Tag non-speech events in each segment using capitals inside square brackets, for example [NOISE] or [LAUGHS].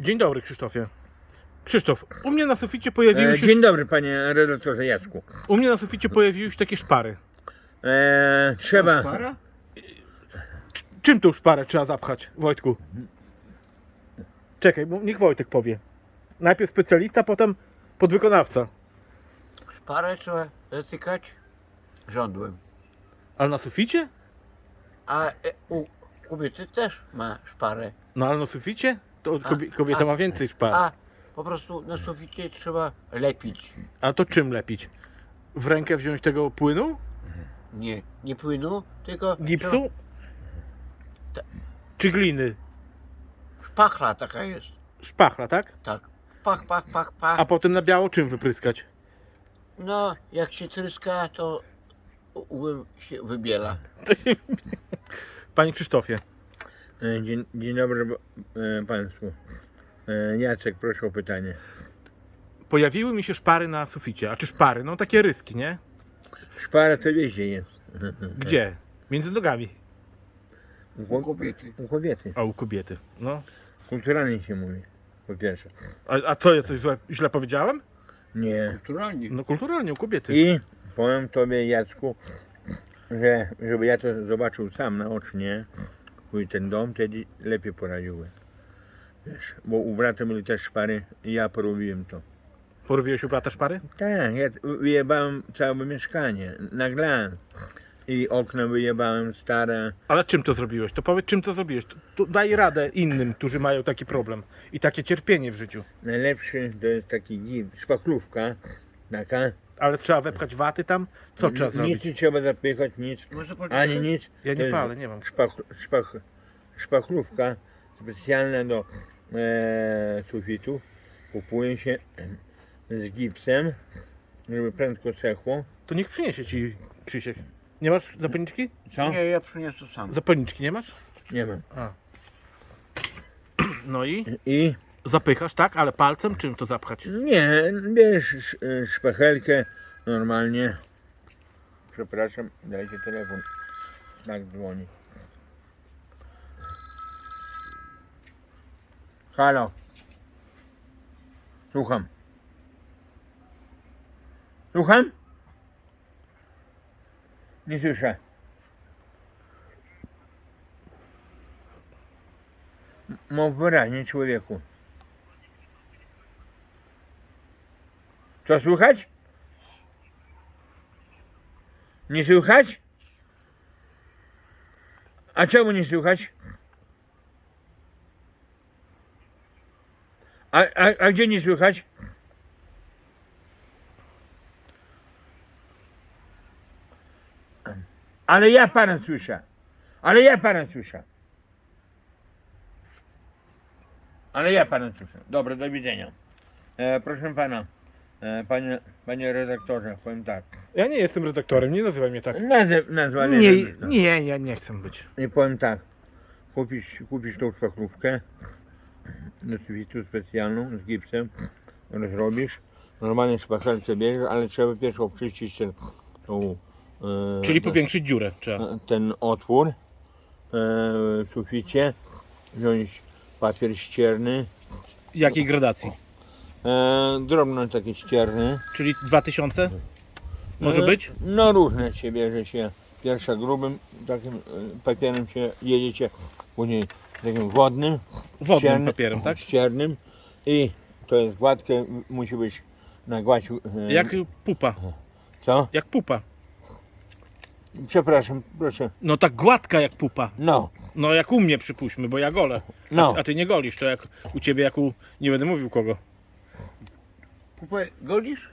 Dzień dobry Krzysztofie. Krzysztof, u mnie na suficie pojawiły E, się, dzień dobry panie redaktorze Jacku. u mnie na suficie pojawiły się takie szpary. E, trzeba. Para? Czym tą szparę trzeba zapchać, Wojtku? Czekaj, bo niech Wojtek powie. Najpierw specjalista, potem podwykonawca. Szparę trzeba zatykać żądłem. Ale na suficie? A e, u kobiety też ma szparę. No ale na suficie? To kobie, kobieta ma więcej szpar. A po prostu na suficie trzeba lepić. A to czym lepić? W rękę wziąć tego płynu? Nie, nie płynu, tylko Gipsu? Ta- Czy gliny? trzeba- Szpachla taka jest. Szpachla, tak? Tak. Pach, pach, pach, pach. A potem na biało czym wypryskać? No, jak się tryska, to się wybiela. [LAUGHS] Panie Krzysztofie, dzień, dzień dobry e, państwu. E, Jacek, proszę o pytanie. pojawiły mi się szpary na suficie. A czy szpary? No takie ryski, nie? Szpara to wiezie jest. [LAUGHS] Gdzie? Między nogami. U, U ko- kobiety. u kobiety. A u kobiety. No. Kulturalnie się mówi. Po pierwsze. A, a co, ja coś złe, źle powiedziałem? Nie. Kulturalnie. No kulturalnie, u kobiety. I powiem tobie Jacku, że żeby ja to zobaczył sam naocznie, twój ten dom, wtedy lepiej poradziłby. Wiesz, bo u brata byli też szpary i ja porobiłem to. Porobiłeś u brata szpary? Tak, ja wyjebałem całe mieszkanie, naglałem. I okna wyjebałem stare. Ale czym to zrobiłeś? To powiedz, czym to zrobiłeś. To, to daj radę innym, którzy mają taki problem i takie cierpienie w życiu. Najlepszy to jest taki dziw, szpachlówka taka. Ale trzeba wepchać waty tam? Co trzeba nic zrobić? nie trzeba zapychać, nic. Może Ani nic. Ja To nie jest palę, nie mam. Szpach, szpach, szpachlówka specjalna do e, sufitu. Kupuje się z gipsem, żeby prędko sechło. To niech przyniesie ci Krzysiek. Nie masz zapalniczki? Co? Nie, ja przyniosę sam. Zapalniczki nie masz? Nie mam. [CLEARS THROAT] No i I zapychasz, tak? Ale palcem czym to zapchać? nie, bierz sz- szpachelkę normalnie. Przepraszam, dajcie telefon. Tak dzwoni. Halo. Słucham. Słucham? Nie słyszę. Mów wyraźnie człowieku. Co słychać? Nie słychać? A czemu nie słychać? A, a, a gdzie nie słychać? Ale ja pana słyszę. Ale ja pana słyszę. Ale ja pana słyszę. Dobra, do widzenia. E, proszę pana, panie, panie redaktorze, powiem tak. Ja nie jestem redaktorem, nie nazywaj mnie tak. Nazwa Nie, redaktor. nie, ja nie chcę być. I powiem tak. Kupisz, kupisz tą szpachlówkę sufitu specjalną z gipsem, rozrobisz. Normalnie szpachelkę bierzesz, ale trzeba pierwszy obczyścić ten, tą, e, Czyli powiększyć dziurę trzeba. ten, ten otwór e, w suficie, wziąć papier ścierny, Jakiej gradacji? E, drobno takie ścierny. Czyli 2000? Może E, być? No różne się bierze się. Pierwsza grubym takim e, papierem się jedziecie, później takim wodnym, Wodnym ścierny- papierem, tak? ściernym i to jest gładkie, m- musi być na gładź. e, Jak pupa. Co? Jak pupa. Przepraszam, proszę. No tak gładka jak pupa. No, No jak u mnie przypuśćmy, bo ja golę. no. A ty nie golisz, to jak u ciebie, jak u... Nie będę mówił kogo. Pupę golisz?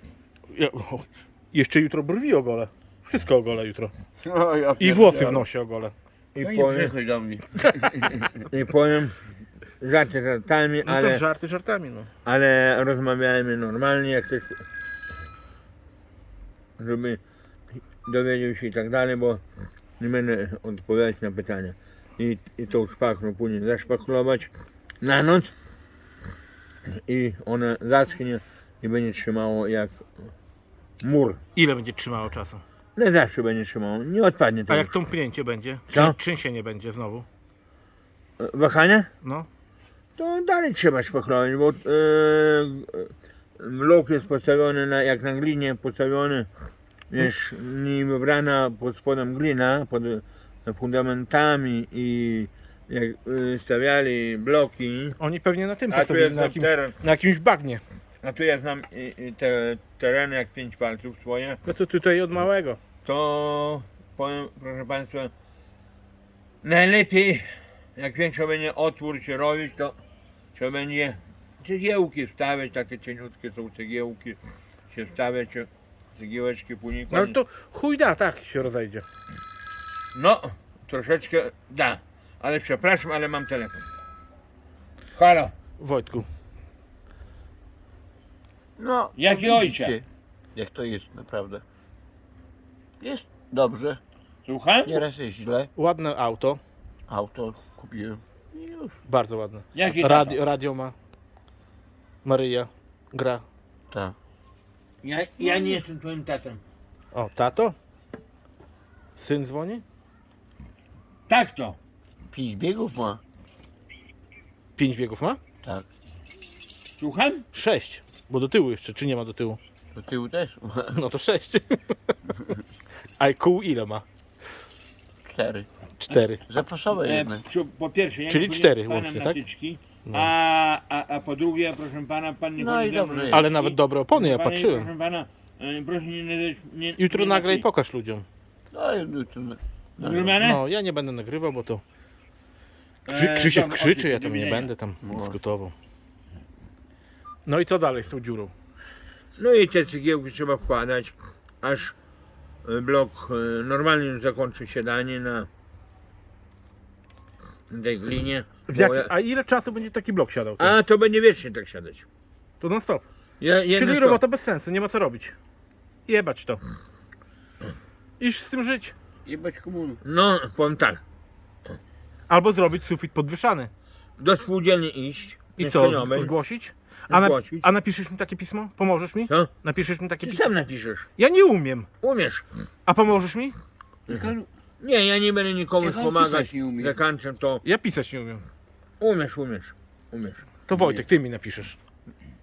Ja, o, [LAUGHS] jeszcze jutro brwi ogolę. Wszystko ogolę jutro. O, ja I włosy w nosie ogolę. I No nie powiem, przychodź do mnie. [LAUGHS] i powiem żarty żartami, No to ale, żarty żartami, no. ale rozmawiajmy normalnie, jak ktoś żeby dowiedział się i tak dalej, bo nie będę odpowiadać na pytania. I, i tą szpachlą później zaszpachlować na noc i ona zaschnie i będzie trzymało jak mur. Ile będzie trzymało czasu? Nie zawsze będzie trzymało, nie odpadnie A to. jak tąpnięcie będzie? Co? Czy trzęsienie będzie znowu? Wahania? No. to dalej trzeba szpachlować, bo e, e, blok jest postawiony na, jak na glinie postawiony, wiesz, nim wybrana pod spodem glina, pod e, fundamentami i jak e, stawiali bloki, Oni pewnie na tym a tu postawili, jest na na jakimś, teren, na jakimś bagnie. A tu ja znam i, i te tereny jak pięć palców swoje, No to tutaj od małego. to powiem, proszę Państwa, najlepiej jak większy będzie otwór się robić, to trzeba będzie cegiełki wstawiać, takie cieniutkie są cegiełki, się wstawiać, cegiełeczki później. No ale to chuj da, tak się rozejdzie. No, troszeczkę da, ale przepraszam, ale mam telefon. Halo, Wojtku. No, Jaki no ojcze? widzicie, Jak to jest naprawdę. Jest dobrze, słucham? nieraz jest źle. Ładne auto, Auto kupiłem i już. bardzo ładne. Jaki Radio, radio ma. Maryja gra. Tak. Ja, ja nie jestem twoim tatą. O, tato? Syn dzwoni? Tak to. Pięć biegów ma. Pięć biegów ma? Tak. Słucham? Sześć. Bo do tyłu jeszcze, czy nie ma do tyłu? Do tyłu też ma. [LAUGHS] No to sześć. [LAUGHS] A kół ile ma? Cztery. Cztery. Zapasowe E, jedne. przy- po pierwsze, ja Czyli nie cztery łącznie, tak? No. a, a, a po drugie, proszę pana, pan nie No i dobrze jest. Ale nawet dobre opony, ja patrzyłem. Proszę pana, e, proszę nie, nie, nie Jutro nie nagraj pokaż ludziom. No i no, to, no, Zrozumiane? No, ja nie będę nagrywał, bo to Krzy, E, Krzysiek dobra, krzyczy, ja tam nie będę tam No. dyskutował. No i co dalej z tą dziurą? No i te cegiełki trzeba wkładać, aż e, blok e, normalnie zakończy siadanie na na tej glinie. W jak, ja- a ile czasu będzie taki blok siadał? A to będzie wiecznie tak siadać. To non stop. Ja, jedno Czyli to- robota bez sensu, nie ma co robić. Jebać to. Iż z tym żyć. jebać komuny. No, powiem tak, Albo zrobić sufit podwyższany. do spółdzielni iść, I co, mieszkaniowej. z, zgłosić? A, na, Zgłosić. a napiszesz mi takie pismo? Pomożesz mi? Co? Napiszesz mi takie Ty pismo? sam napiszesz, Ja nie umiem. umiesz. A pomożesz mi? Nie, ja nie będę nikomu on pomagać. pisać nie umie? Zakończę to. Ja pisać nie umiem. Umiesz, umiesz, umiesz. To Wojtek, ty mi napiszesz.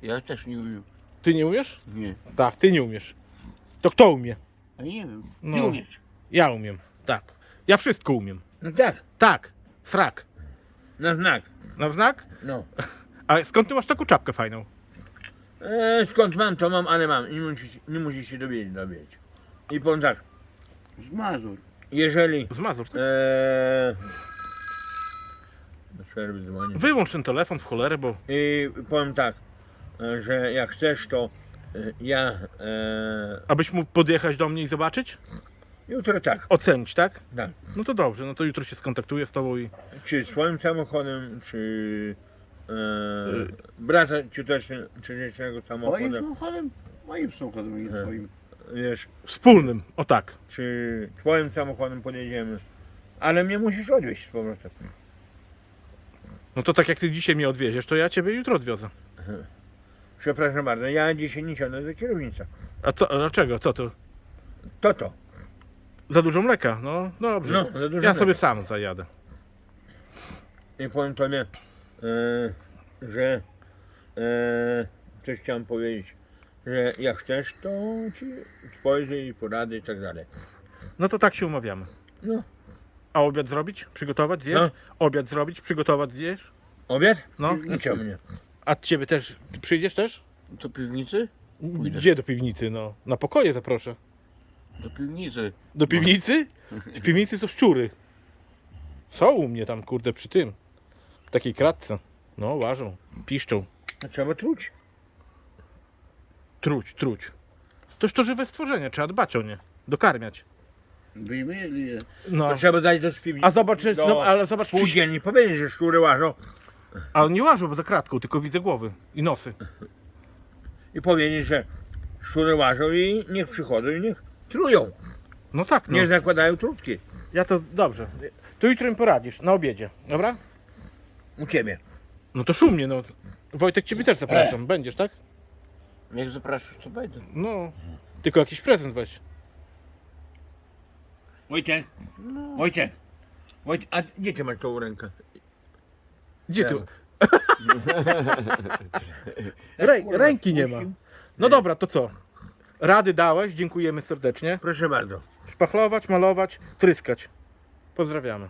Ja też nie umiem. Ty nie umiesz? Nie. Tak, ty nie umiesz. To kto umie? A nie wiem. No, Nie umiesz. Ja umiem. Tak. Ja wszystko umiem. No tak, Tak. Srak. na znak. Na wznak? No. [LAUGHS] A skąd ty masz taką czapkę fajną? E, skąd mam, to mam, ale mam. Nie musisz, nie musisz się dowiedzieć, dowiedzieć. I powiem tak, Z Mazur. jeżeli Z Mazur. tak? e, do przerwy dzwonię. Wyłącz ten telefon w cholerę, bo I powiem tak, e, że jak chcesz, to e, ja e, abyś mógł podjechać do mnie i zobaczyć? jutro tak, Ocenić, tak? tak. No to dobrze, no to jutro się skontaktuję z tobą i... Czy swoim samochodem, czy brata ciotecznego Moim samochodem, samochodem? Moim samochodem, nie Nie. twoim. wiesz, Wspólnym, o tak. czy twoim samochodem podjedziemy. Ale mnie musisz odwieźć z powrotem. No to tak jak ty dzisiaj mnie odwieziesz, to ja ciebie jutro odwiozę. Przepraszam bardzo, ja dzisiaj nie siądę do kierownicza. A co, a dlaczego? Co to? To to. Za dużo mleka? No dobrze. No, za dużo ja mleka. sobie sam zajadę. I powiem tobie, e, że e, coś chciałem powiedzieć, że jak chcesz, to ci spojrzę i porady i tak dalej. No to tak się umawiamy. No. A obiad zrobić? Przygotować? Zjesz? Co? Obiad zrobić? Przygotować? Zjesz? Obiad? No. No czemu nie? A ciebie też przyjdziesz też? Do piwnicy? Pójdę. Gdzie do piwnicy? No, na pokoje zaproszę. Do piwnicy. Do piwnicy? W piwnicy to szczury. Są u mnie tam, kurde, przy tym. W takiej kratce. No, ważą, piszczą. No, trzeba truć. Truć, truć. Toż to żywe stworzenie, trzeba dbać o nie. Dokarmiać. Wyjmieli je. No, To trzeba dać do spiwnicy. a zobacz, do ale zobacz, czy, spółdzielni powiedzieć, że szczury łażą a nie łażą, bo za kratką, tylko widzę głowy i nosy. i powiedzieć, że szczury łażą i niech przychodzą i niech trują. No tak, no. Nie zakładają trutki Ja to, dobrze. To jutro im poradzisz, na obiedzie, dobra? u ciebie. No to szumnie, no. Wojtek, ciebie też zapraszam. Będziesz, tak? Jak zapraszasz, to będę. No. Tylko jakiś prezent weź. Wojtek, Wojtek, Wojtek, a gdzie ty masz tą rękę? Gdzie ty? Tak. [LAUGHS] Rę, ręki nie ma. No dobra, to co? Rady dałeś, dziękujemy serdecznie. Proszę bardzo. Szpachlować, malować, tryskać. Pozdrawiamy.